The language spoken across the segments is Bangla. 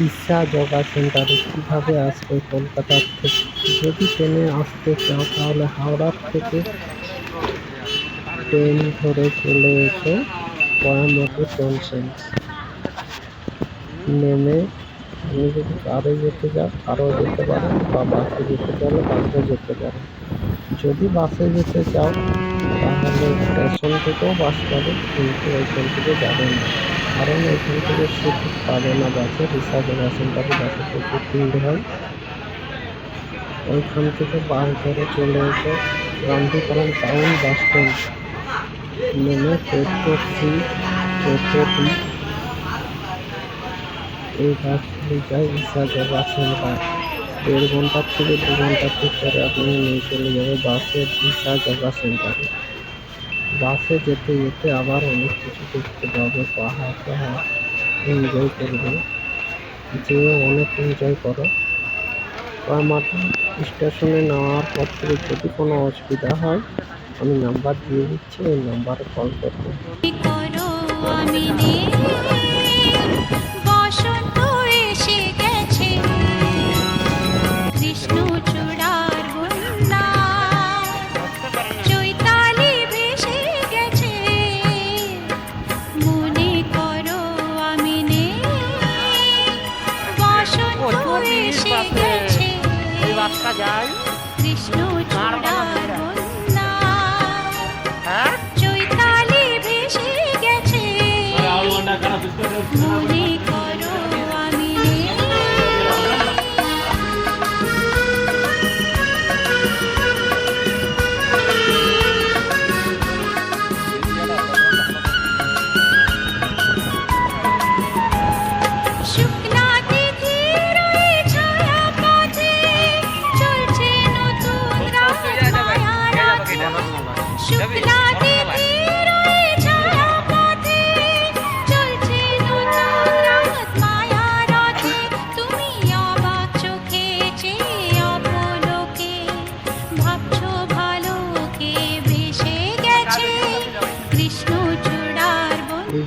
ঈশা যোগা সেন্টারে কীভাবে আসবে কলকাতার থেকে? যদি ট্রেনে আসতে চাও, তাহলে হাওড়ার থেকে ট্রেন ধরে চলে এসো। কোয়ামোটু জংশন নেমে তুমি যদি কারে যেতে চাও কারও যেতে পারো বা বাসে যেতে চাইলে বাসে যেতে পারো যদি বাসে যেতে চাও, তাহলে স্টেশন থেকেও বাস পাবে কিন্তু ওইখান থেকে যাবে না। কারণ ওইখান থেকে সিট পাবে না বাসে রিসার্ভ সেন্টারে বাসে প্রচুর ভিড় হয়। ওইখান থেকে বাস ধরে চলে এসে গান্ধীপুরম টাউন বাস স্ট্যান্ড নেমে চোদ্দ সি চোদ্দ ডি এই বাসগুলি যায় যোগা সেন্টার দেড় ঘণ্টার থেকে দু ঘণ্টার ভিতরে আপনি নিয়ে চলে যাবে বাসের যোগা সেন্টারে বাসে যেতে যেতে আবার অনেক কিছু দেখতে পাবে পাহাড়। টাহাড় এনজয় করবে। যে অনেক এনজয় করো। কয়মাটি স্টেশনে নেওয়ার পর থেকে যদি কোনো অসুবিধা হয়, আমি নাম্বার দিয়ে দিচ্ছি, ওই নাম্বারে কল করবে।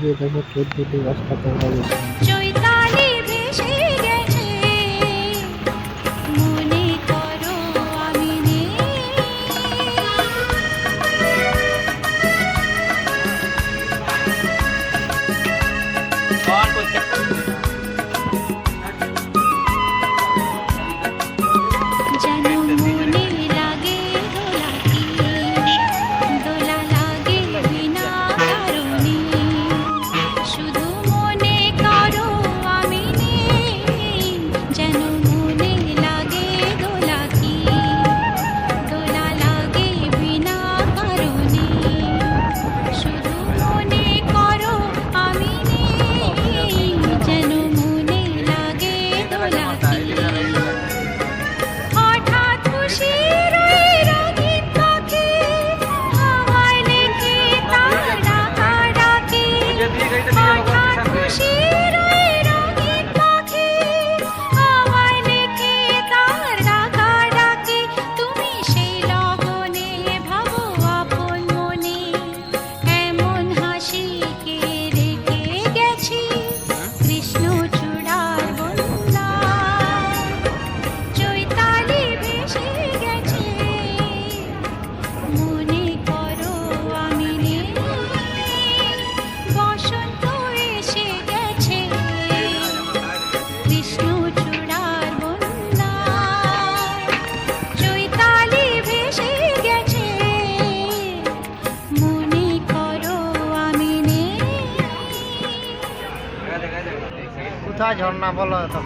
বন এই যে দেখো চোদ্দটি রাস্তা দেখা চৈতালি কোথায় ঝর্ণা বলো তো